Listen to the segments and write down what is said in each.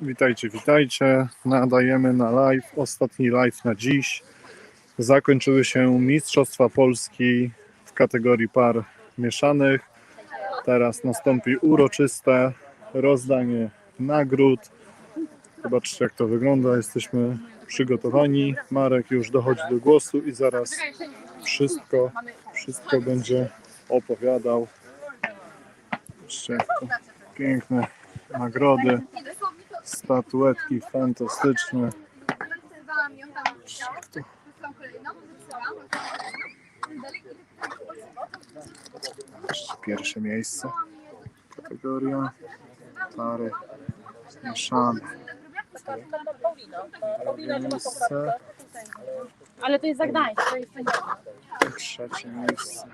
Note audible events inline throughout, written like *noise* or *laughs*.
Witajcie, witajcie. Nadajemy na live, ostatni live na dziś. Zakończyły się Mistrzostwa Polski w kategorii par mieszanych. Teraz nastąpi uroczyste rozdanie nagród. Zobaczcie jak to wygląda. Jesteśmy przygotowani. Marek już dochodzi do głosu i zaraz wszystko, wszystko będzie opowiadał. To piękne nagrody, statuetki fantastyczne. Pierwsze miejsce. Kategoria pary mieszane. Miejsce, Ale to jest za Gdańsk, to jest trzecie miejsce.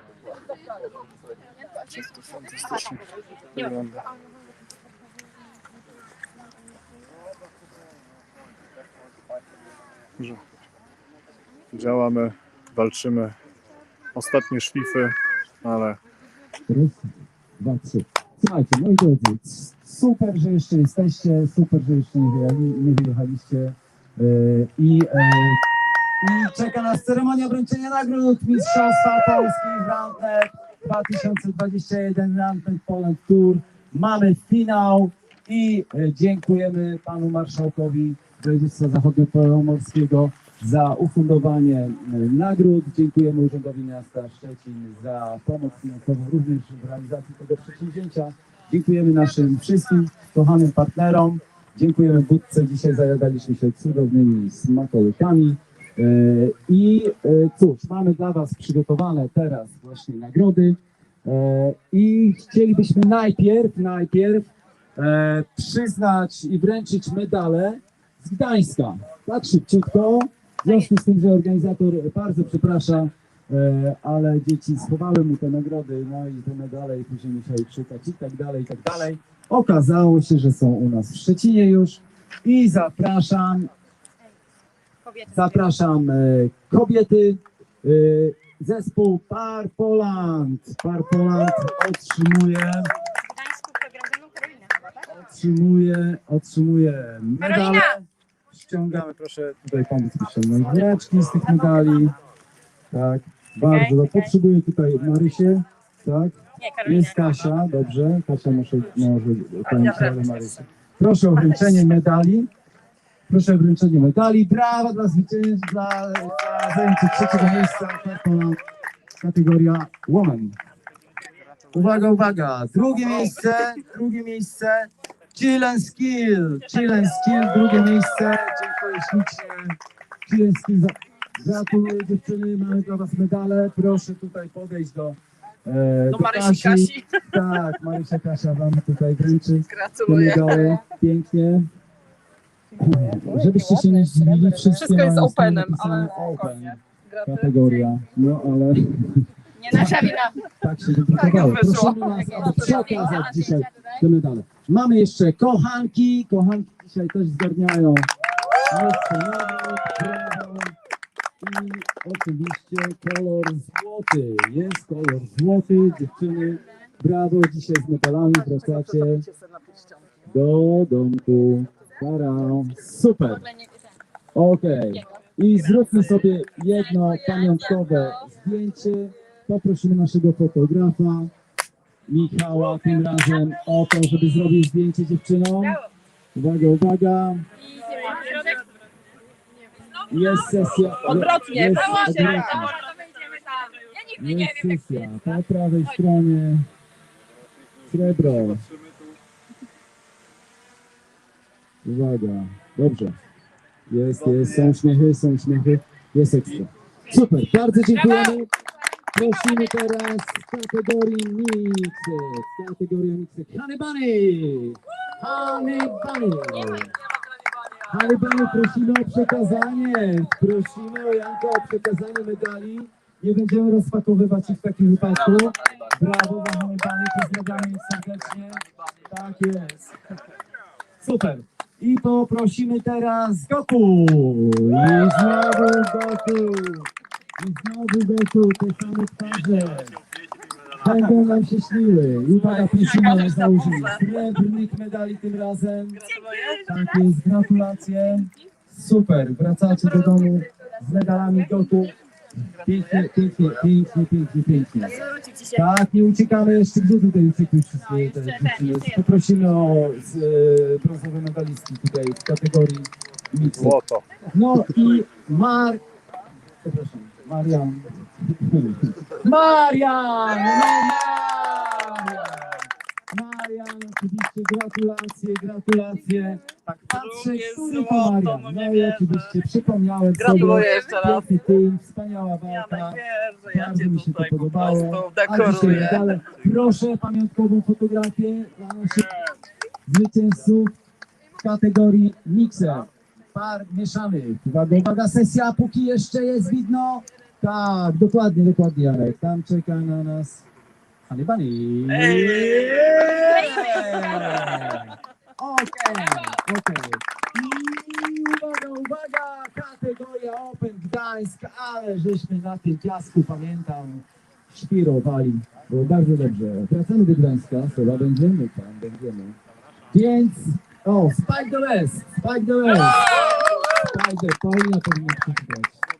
Jak to fantastycznie wygląda. Że działamy, walczymy. Ostatnie szlify, ale Raz, dwa. Słuchajcie, moi drodzy, super, że jeszcze jesteście, super, że jeszcze nie, nie wyjechaliście yy, i, yy, i czeka nas ceremonia wręczenia nagród Mistrzostwa Polski w Randnet 2021 Randnet Poland Tour. Mamy finał i yy, dziękujemy panu marszałkowi województwa zachodnio-pomorskiego za ufundowanie y, nagród. Dziękujemy Urzędowi Miasta Szczecin za pomoc finansową również w realizacji tego przedsięwzięcia. Dziękujemy naszym wszystkim kochanym partnerom. Dziękujemy Budce. Dzisiaj zajadaliśmy się cudownymi smakołykami. Y, I y, cóż, mamy dla Was przygotowane teraz właśnie nagrody. I chcielibyśmy najpierw, najpierw e, przyznać i wręczyć medale z Gdańska. Tak szybciutko. W związku z tym, że organizator bardzo przeprasza, e, ale dzieci schowały mu te nagrody, no i te medale i później musiał ich szukać i tak dalej, i tak dalej. Okazało się, że są u nas w Szczecinie już i zapraszam, zapraszam e, kobiety, e, zespół Par Poland. Par Poland otrzymuje, tak? otrzymuje, otrzymuje medale. Ściągamy, proszę tutaj pomóc mi ściągnąć woreczki z tych medali. Tak, bardzo. Okej. Potrzebuję tutaj Marysię, tak. Nie. Jest Kasia, dobrze. Kasia może, może pani ale Marysia. Proszę o wręczenie medali. Proszę o wręczenie medali. Brawa dla zwycięstwa, dla, dla zajęcie trzeciego miejsca. Kategoria Woman. Uwaga, uwaga. Drugie miejsce, drugie miejsce. Chill and Skill. Chill and Skill, drugie miejsce. Dziękuję ślicznie. Chill and Skill. Gratuluję dziewczyny, mamy dla Was medale. Proszę tutaj podejść do, e, Do Marysi Kasi. Tak, Marysia Kasia Wam tutaj wręczy Gratuluję. medale. Pięknie. Żebyście się nie zdziwili, wszystkie Wszystko jest mają openem, napisane ale open kategoria. No ale Nie nasza wina. tak się wydawało. Tak wyszło. Prosimy nas, aby przekazać dzisiaj te medale. Mamy jeszcze kochanki. Kochanki dzisiaj też zgarniają. I oczywiście kolor złoty. Jest kolor złoty. Dziewczyny, brawo. Dzisiaj z medalami wracacie do domku. Tara. Super. Okej. I zróbmy sobie jedno pamiątkowe zdjęcie. Poprosimy naszego fotografa, Michała, tym razem o to, żeby zrobił zdjęcie dziewczynom. Uwaga, uwaga. Jest sesja. Odwrotnie, Jest odwrotnie. Jest sesja. Po prawej stronie srebro. Uwaga. Dobrze. Jest, jest. Są uśmiechy, są uśmiechy. Jest ekstra. Super. Bardzo dziękujemy. Prosimy teraz z kategorii mixy. Z! Honey Bunny! Honey Bunny, prosimy o przekazanie. Prosimy o Janka o przekazanie medali. Nie będziemy rozpakowywać ich w takim wypadku. Brawo Honey Bunny. Pozdrawiamy ich serdecznie. Tak jest. Super. I poprosimy teraz Goku. I znowu Goku. I znowu Goku, te same twarze. będą nam się śniły. I uwaga, prosimy o założenie srebrnych medali tym razem. Tak jest, gratulacje. Super, wracacie do domu z medalami gotu. Pięknie, pięknie, pięknie, pięknie, pięknie. Tak, nie uciekamy jeszcze, gdzie tutaj uciekły wszystkie te dziewczyny. Poprosimy o z, e, brązowe medalistki tutaj w kategorii. Złoto. No i Mar... Przepraszam, Marian. Marian! No Marian! Marian, oczywiście gratulacje, gratulacje. Tak patrzę, Drugie który to złoto, Marian. no No nie i wierzę. oczywiście przypomniałem Gratuluję sobie. jeszcze raz. Piękny team, wspaniała walka. Wiesz, że ja Bardzo cię mi się to tutaj po podobało. prostu A dzisiaj dekoruję. medale. Proszę pamiątkową fotografię dla naszych zwycięzców w kategorii mixer. Par mieszanych. Uwaga, uwaga, sesja, póki jeszcze jest widno. Tak, dokładnie, dokładnie, Janek. Tam czeka na nas Bunny. Ej! Okej, okej. I uwaga, uwaga, kategoria Open Gdańsk, ale żeśmy na tym piasku, pamiętam, szpirowali. Było bardzo dobrze. Wracamy do Gdańska, chyba będziemy tam, będziemy. Więc, o, Spike the West, Spike the West. Spike the, Paulina powinna przeczytać.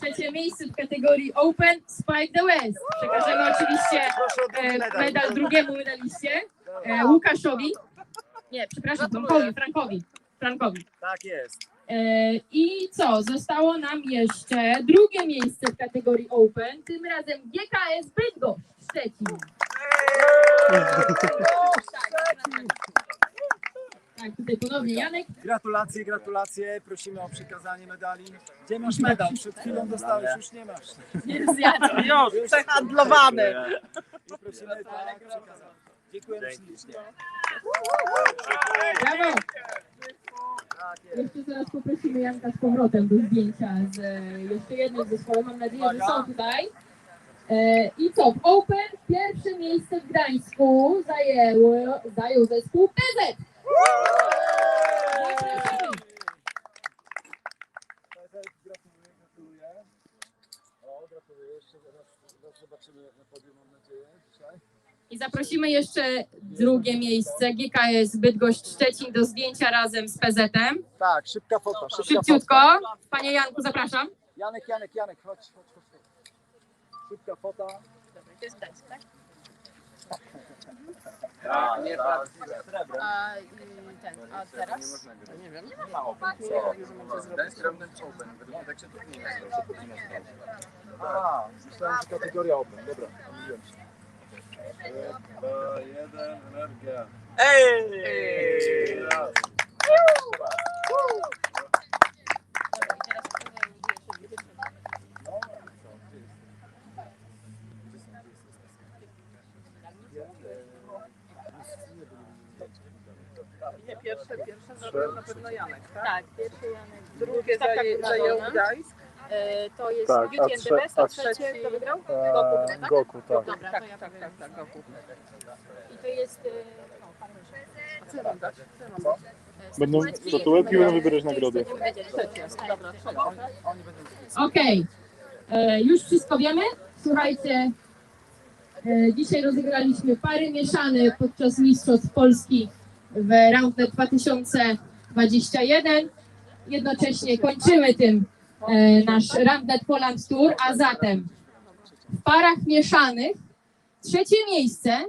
Trzecie miejsce w kategorii Open Spike the West. Przekażemy oczywiście e, medal drugiemu medaliście, e, Łukaszowi. Nie, przepraszam, Frankowi, Frankowi. Frankowi. Tak jest. E, I co? Zostało nam jeszcze drugie miejsce w kategorii Open, tym razem GKS Bydgoszcz Szczecin. Tak, tutaj ponownie Janek. Gratulacje, gratulacje. Prosimy o przekazanie medali. Gdzie masz medal? Przed chwilą dostałeś, już nie masz. Nie zjadł. Już, przehandlowany. I prosimy tak przekazać. Dziękujemy ślicznie. Brawo! Jeszcze zaraz poprosimy Janka z powrotem do zdjęcia z e, jeszcze jednym zespołem. Mam nadzieję, że są tutaj. E, I co? W Open pierwsze miejsce w Gdańsku zajęło, zajął zespół PZ. Zapraszamy. Gratuluję, gratuluję. O, gratuluję. Jeszcze raz, raz zobaczymy na podium, mam nadzieję, dzisiaj. I zaprosimy jeszcze drugie miejsce GKS Bydgoszcz Szczecin do zdjęcia razem z PZ-em. Tak, szybka fota, szybka Szybciutko. Fota. Panie Janku, zapraszam. Janek, Janek, Janek, chodź, chodź, chodź. Szybka fota. To jest Gdańsk, tak? A, nie, tak. A ten, a teraz? Nie wiem, nie ma open. A, myślałem, że kategoria open. Dobra, się. jeden, energia. Ej! Na pewno Janek, tak? Tak, pierwszy Janek. Drugie Taka zaje, Madonna. zajął Gdańsk. E, to jest Tak, Beauty a and the Best, a a trzecie kto wygrał? Eee, Goku, tak? Goku, tak. Dobra, Tak, to ja tak, tak, tak, Goku. I to jest... e, No, pan Co ja mam dać? Co ja mam dać? Będą statuetki, będą wybierać nagrody. Trzeba. Okej, E, już wszystko wiemy. Słuchajcie, e, dzisiaj rozegraliśmy pary mieszane podczas Mistrzostw Polski w Roundnet 2021. Jednocześnie kończymy tym e, nasz Roundnet Poland Tour, a zatem w parach mieszanych trzecie miejsce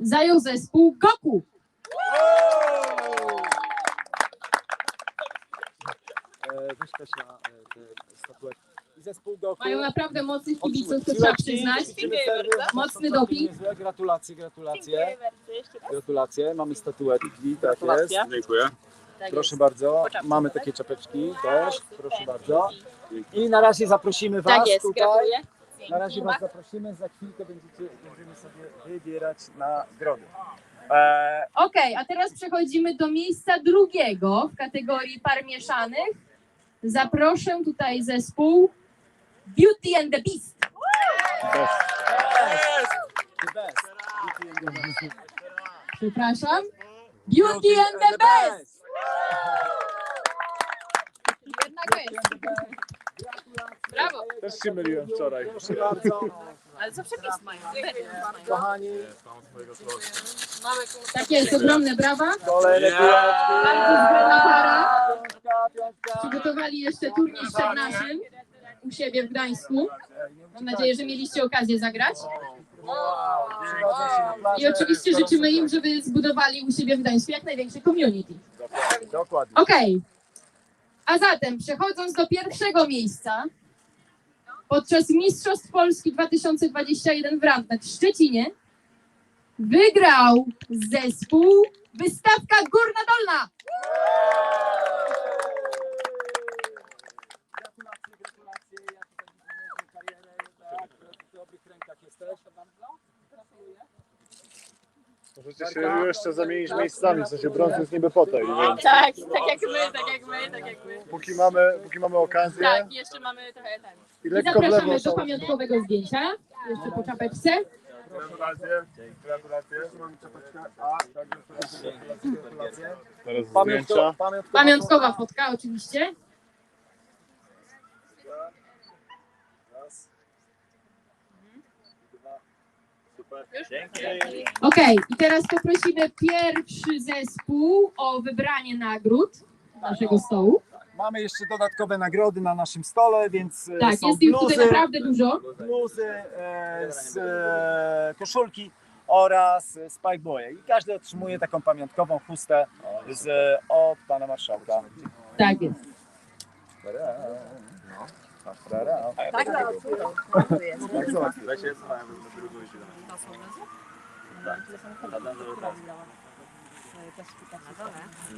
zajął zespół Goku. Weź e, te statuetki. Zespół Goku. Mają naprawdę mocnych kibiców, to trzeba przyznać. Mocny doping. Gratulacje, gratulacje. Gratulacje. Mamy statuetki, tak jest. Dziękuję. Tak Proszę bardzo. Mamy takie czapeczki też. Proszę bardzo. I na razie zaprosimy Was Tak jest, tutaj. gratuluję. Na razie Was zaprosimy. Za chwilkę będziecie, będziemy sobie wybierać nagrody. E, Okej, a teraz przechodzimy do miejsca drugiego w kategorii par mieszanych. Zaproszę tutaj zespół Beauty and the Beast. Best. the best. Przepraszam. Beauty and the Best. Jednak jest. Brawo. Też się myliłem wczoraj. Proszę bardzo. Ale co przepis mają? Kochani, Tak jest, ogromne brawa. kolejne. Bardzo zgrana para. Przygotowali jeszcze turniej przed naszym u siebie w Gdańsku. Mam nadzieję, że mieliście okazję zagrać. I oczywiście życzymy im, żeby zbudowali u siebie w Gdańsku jak największe community. Dokładnie. Okej. A zatem przechodząc do pierwszego miejsca, podczas Mistrzostw Polski 2021 w Randnet w Szczecinie wygrał zespół Wystawka Górna Dolna. Gratulacje, gratulacje. Ja tutaj widzę karierę, tak, w dobrych rękach jesteś. Możecie się jeszcze zamienić miejscami, w sensie brąz jest niby po tej, więc Tak, tak jak my, tak jak my, tak jak my. póki mamy, póki mamy okazję Tak, jeszcze mamy trochę ten. i I lekko w lewo zapraszamy do są... pamiątkowego zdjęcia. Jeszcze po czapeczce. Gratulacje, gratulacje. Mam czapeczkę. A, tak, gratulacje, gratulacje. Teraz Pamiątko, zdjęcia. pamiątkowa. Pamiątkowa fotka oczywiście. Raz. Dwa. Super. Okej, i teraz poprosimy pierwszy zespół o wybranie nagród naszego stołu. Mamy jeszcze dodatkowe nagrody na naszym stole, więc e, Tak, są jest ich tutaj bluzy, naprawdę dużo. bluzy e, z e, koszulki oraz e, spikeboye. I każdy otrzymuje taką pamiątkową chustę z, od pana marszałka. Tak jest. Tak, tak. Tak, załatwię.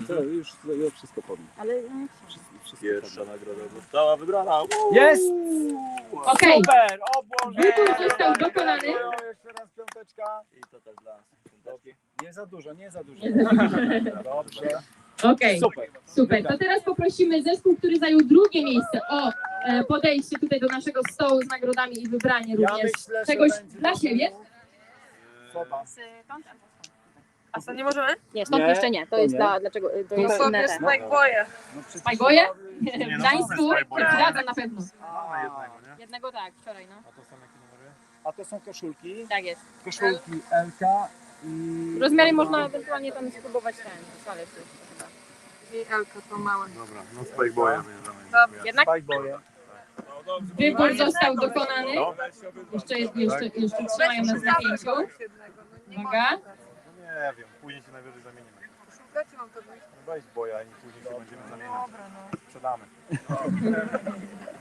To już, już wszystko powiem. Pierwsza nagroda została wybrana. Jest! Okej. Super! O Boże! Wybór został dokonany. Jeszcze raz piąteczka. I to też dla nas. Nie za dużo, nie za dużo. Nie za dużo. Dobrze. Okej, Super. super. To teraz poprosimy zespół, który zajął drugie miejsce o e, podejście tutaj do naszego stołu z nagrodami i wybranie Ja również myślę, że czegoś będzie dla siebie. Soba. A to nie możemy? Nie, stąd Nie, jeszcze nie. To to jest nie. dla, dlaczego, to No jest to inne Sobie ten. spajboje. No przecież- W Gdańsku? Zgadza na pewno. A, Jednego tak, wczoraj, no. A to są koszulki. Tak jest. Koszulki LK i... Rozmiary można ewentualnie tam spróbować ten, ale chyba. I Elka to małe. Dobra, no spikeboya bierzemy. Jednak? Spikeboye. Wybór został dokonany. No. Jeszcze, jeszcze, jeszcze trzymają nas na pięciu. Uwaga. Nie wiem, później się najwyżej zamienimy. Szukajcie, mam to. No weź boja i później się będziemy zamieniać. Sprzedamy.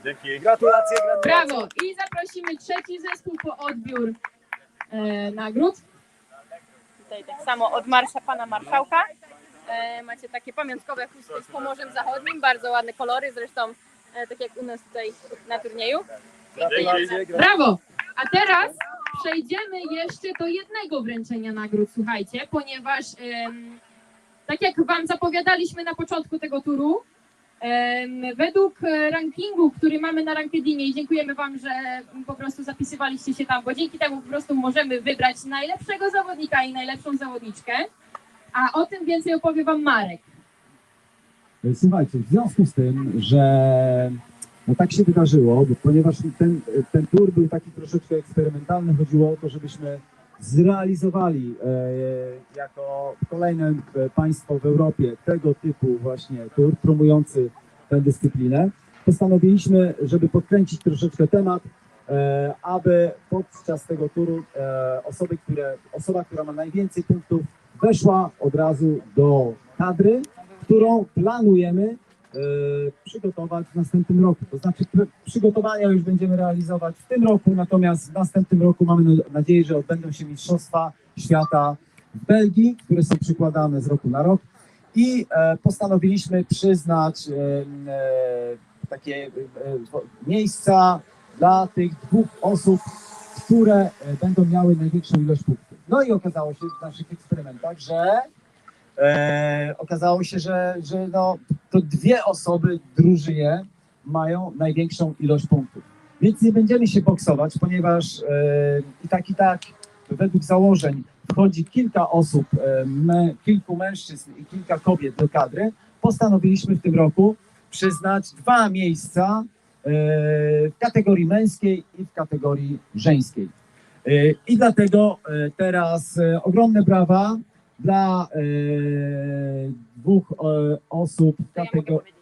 Dzięki. Gratulacje, gratulacje. Brawo! I zaprosimy trzeci zespół po odbiór e, nagród. Tutaj tak samo od marsza pana marszałka. E, macie takie pamiątkowe chustki z Pomorzem Zachodnim, bardzo ładne kolory, zresztą tak jak u nas tutaj na turnieju. Brawo! A teraz przejdziemy jeszcze do jednego wręczenia nagród, słuchajcie, ponieważ tak jak Wam zapowiadaliśmy na początku tego turu, według e, rankingu, który mamy na Rankedinie i dziękujemy Wam, że po prostu zapisywaliście się tam, bo dzięki temu po prostu możemy wybrać najlepszego zawodnika i najlepszą zawodniczkę, a o tym więcej opowie Wam Marek. Słuchajcie, w związku z tym, że no tak się wydarzyło, bo ponieważ ten, ten tour był taki troszeczkę eksperymentalny, chodziło o to, żebyśmy zrealizowali e, jako kolejne e, państwo w Europie tego typu właśnie tour promujący tę dyscyplinę. Postanowiliśmy, żeby podkręcić troszeczkę temat, e, aby podczas tego turu e, osoby, które, osoba, która ma najwięcej punktów, weszła od razu do kadry, którą planujemy e, przygotować w następnym roku. To znaczy pr- przygotowania już będziemy realizować w tym roku, natomiast w następnym roku mamy na- nadzieję, że odbędą się Mistrzostwa Świata w Belgii, które są przykładane z roku na rok i e, postanowiliśmy przyznać e, takie miejsca dla tych dwóch osób, które będą miały największą ilość punktów. No i okazało się w naszych eksperymentach, że e, okazało się, że, że no, to dwie osoby drużynie mają największą ilość punktów. Więc nie będziemy się boksować, ponieważ e, i tak, i tak według założeń wchodzi kilka osób, e, me, kilku mężczyzn i kilka kobiet do kadry. Postanowiliśmy w tym roku przyznać dwa miejsca e, w kategorii męskiej i w kategorii żeńskiej. Y, I dlatego y, teraz y, ogromne brawa dla y, dwóch y, osób w kategorii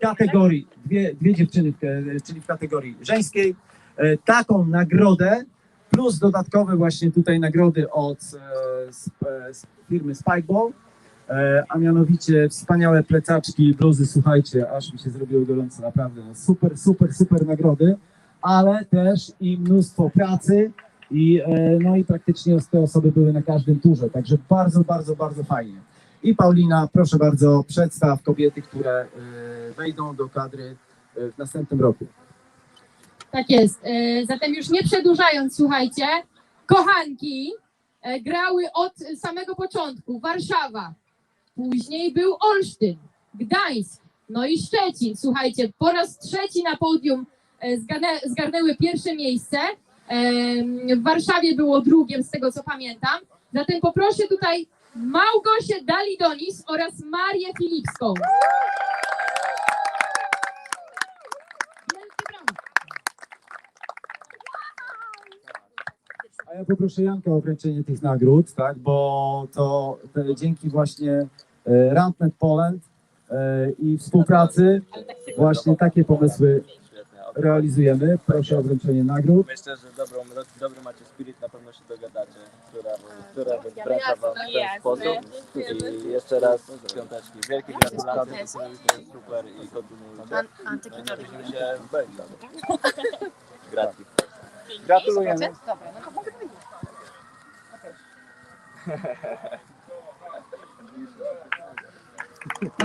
kategorii, dwie, dwie dziewczyny, w, e, czyli w kategorii żeńskiej, e, taką nagrodę, plus dodatkowe właśnie tutaj nagrody od e, z, e, z firmy Spikeball, e, a mianowicie wspaniałe plecaczki, bluzy, słuchajcie, aż mi się zrobiło gorąco, naprawdę, super, super, super nagrody, ale też i mnóstwo pracy i, e, no i praktycznie te osoby były na każdym turze, także bardzo, bardzo, bardzo fajnie. I Paulina, proszę bardzo, przedstaw kobiety, które e, wejdą do kadry e, w następnym roku. Tak jest. Zatem już nie przedłużając, słuchajcie, kochanki grały od samego początku. Warszawa, później był Olsztyn, Gdańsk, no i Szczecin. Słuchajcie, po raz trzeci na podium zgarnę, zgarnęły pierwsze miejsce. W Warszawie było drugim, z tego co pamiętam. Zatem poproszę tutaj Małgosię Dalidonis oraz Marię Filipską. A ja poproszę Janka o wręczenie tych nagród, tak, bo to te, dzięki właśnie e, Randnet Poland e, i współpracy właśnie takie pomysły realizujemy. Proszę o wręczenie nagród. Myślę, że dobrą, dobry macie spirit, na pewno się dogadacie, która, która wzbraca wam w ten sposób. I jeszcze raz piąteczki. Wielkie gratulacje, to jest super i kontynuujcie. No, Widzimy się w Belgii. *laughs* Gratki. Gratulujemy. Dobra, no to mogę powiedzieć.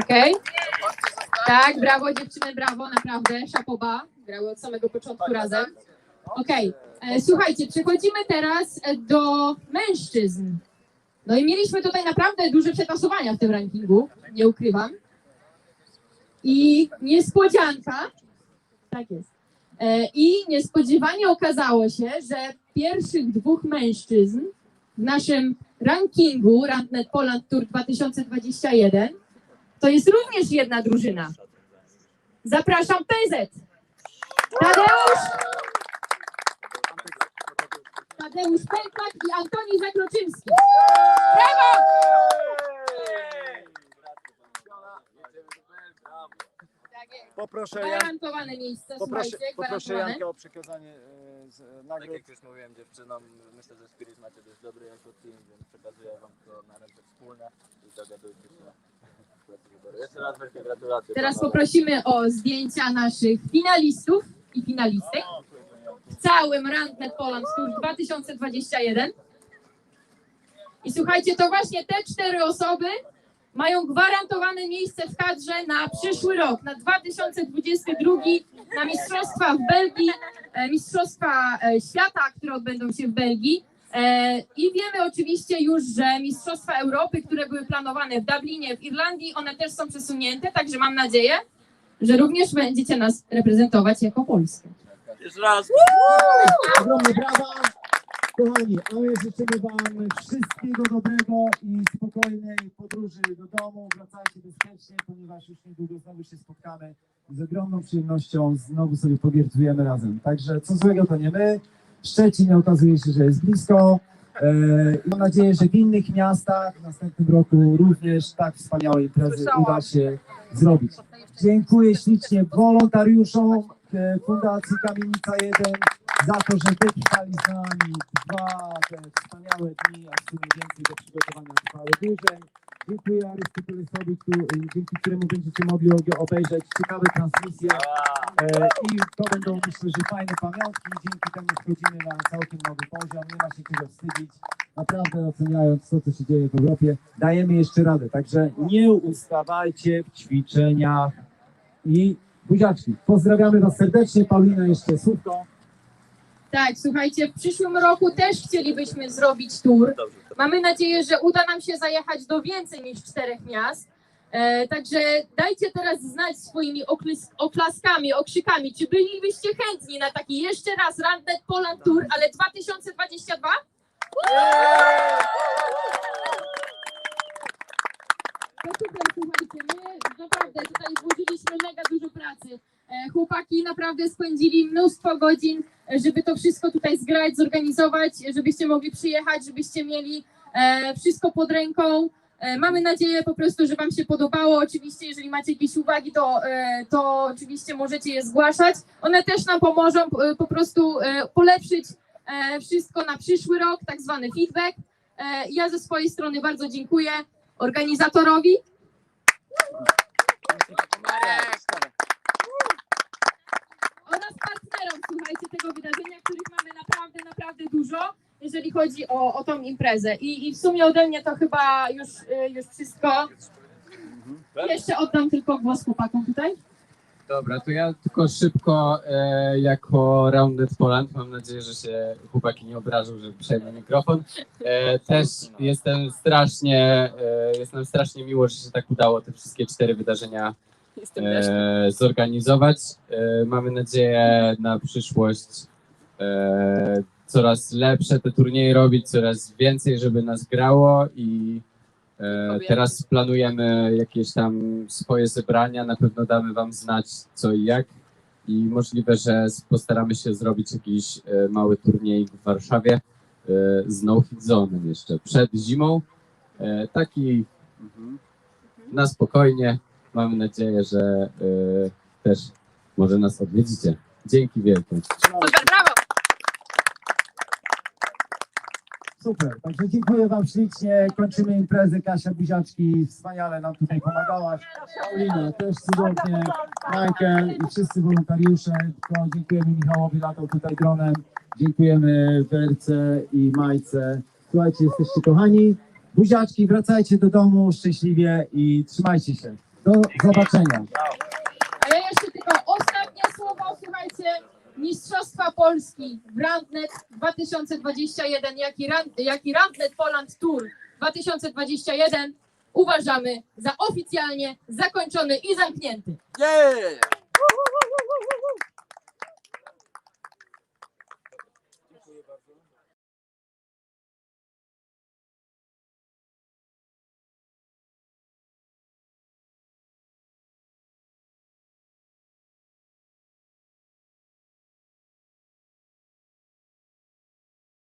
Okej. Tak, brawo dziewczyny, brawo, naprawdę, szapoba. Grały od samego początku razem. Okej, e, słuchajcie, przechodzimy teraz e, do mężczyzn. No i mieliśmy tutaj naprawdę duże przetasowania w tym rankingu, nie ukrywam. I niespodzianka, tak jest. E, I niespodziewanie okazało się, że pierwszych dwóch mężczyzn w naszym rankingu Randnet Poland Tour 2021 to jest również jedna drużyna. Zapraszam PZ. Tadeusz. Tadeusz Pętlak i Antoni Zakroczymski. Brawo! Tak jest. Poproszę, Jan, Gwarantowane miejsce, poproszę, słuchajcie, poproszę gwarantowane. Jankę o przekazanie e, z, Tak nagród. jak już mówiłem dziewczynom, myślę, że spirit macie dość dobry jako team, więc przekazuję wam to na ręce wspólne i dogadujcie się. w trakcie wyboru. Jeszcze raz wielkie gratulacje. Teraz panowie. poprosimy o zdjęcia naszych finalistów i finalistek w całym Randnet Poland Tour 2021. I słuchajcie, to właśnie te cztery osoby mają gwarantowane miejsce w kadrze na przyszły rok, na 2022, na Mistrzostwa w Belgii, e, Mistrzostwa e, Świata, które odbędą się w Belgii. E, I wiemy oczywiście już, że Mistrzostwa Europy, które były planowane w Dublinie, w Irlandii, one też są przesunięte, także mam nadzieję, że również będziecie nas reprezentować jako Polskę. Jeszcze raz. Ogromne brawa. Kochani, a my życzymy Wam wszystkiego dobrego i spokojnej podróży do domu. Wracajcie bezpiecznie, ponieważ już niedługo znowu się spotkamy. Z ogromną przyjemnością znowu sobie powiertujemy razem. Także co złego to nie my. Szczecin okazuje się, że jest blisko. E, mam nadzieję, że w innych miastach w następnym roku również tak wspaniałe imprezy uda się zrobić. Dziękuję ślicznie wolontariuszom e, Fundacji Kamienica 1 za to, że wytrwali z nami dwa te wspaniałe dni, a w sumie więcej, bo przygotowania trwały dłużej. Arystotelesowi, który, dzięki któremu będziecie mogli obejrzeć ciekawe transmisje e, i to będą myślę, że fajne pamiątki. Dzięki temu wchodzimy na całkiem nowy poziom, nie ma się czego wstydzić. Naprawdę oceniając to, co się dzieje w Europie, dajemy jeszcze radę. Także nie ustawajcie w ćwiczeniach i buziaczki. Pozdrawiamy Was serdecznie. Paulina jeszcze słówko. Tak, słuchajcie, w przyszłym roku też chcielibyśmy zrobić tour. Dobrze. Mamy nadzieję, że uda nam się zajechać do więcej niż czterech miast. E, także dajcie teraz znać swoimi oklys- oklaskami, okrzykami, czy bylibyście chętni na taki jeszcze raz Randnet Poland Tour, ale 2022? To super, słuchajcie, my naprawdę tutaj włożyliśmy mega dużo pracy. E, Chłopaki naprawdę spędzili mnóstwo godzin, e, żeby to wszystko tutaj zgrać, zorganizować, e, żebyście mogli przyjechać, żebyście mieli wszystko pod ręką. Mamy nadzieję po prostu, że Wam się podobało. Oczywiście, jeżeli macie jakieś uwagi, to, to oczywiście możecie je zgłaszać. One też nam pomożą po prostu polepszyć wszystko na przyszły rok, tak zwany feedback. Ja ze swojej strony bardzo dziękuję organizatorowi. Oraz partnerom, słuchajcie, tego wydarzenia, których mamy naprawdę, dużo, jeżeli chodzi o, o tą imprezę. I, I w sumie ode mnie to chyba już, y, już wszystko. Jeszcze oddam tylko głos chłopakom tutaj. Dobra, to ja tylko szybko e, jako Rounded Poland, mam nadzieję, że się chłopaki nie obrażą, że przejmę mikrofon. E, też jestem strasznie, e, jest nam strasznie miło, że się tak udało te wszystkie cztery wydarzenia e, zorganizować. E, mamy nadzieję na przyszłość e, coraz lepsze te turnieje robić, coraz więcej, żeby nas grało i e, teraz planujemy jakieś tam swoje zebrania, na pewno damy wam znać co i jak i możliwe, że postaramy się zrobić jakiś e, mały turniej w Warszawie e, z No Hit Zone'em jeszcze przed zimą. E, taki mhm, na spokojnie. Mamy nadzieję, że e, też może nas odwiedzicie. Dzięki wielkie. Super, brawo! Super, także dziękuję Wam ślicznie. Kończymy imprezę. Kasia Buziaczki wspaniale nam tutaj pomagałaś. Paulina też cudownie. Michael i wszyscy wolontariusze. To dziękujemy Michałowi latał tutaj dronem. Dziękujemy Werce i Majce. Słuchajcie, jesteście kochani. Buziaczki, wracajcie do domu szczęśliwie i trzymajcie się. Do zobaczenia. A ja jeszcze tylko ostatnie słowo, słuchajcie. Mistrzostwa Polski w Randnet 2021, jak i, Ran, jak i Randnet Poland Tour 2021 uważamy za oficjalnie zakończony i zamknięty. Yeah!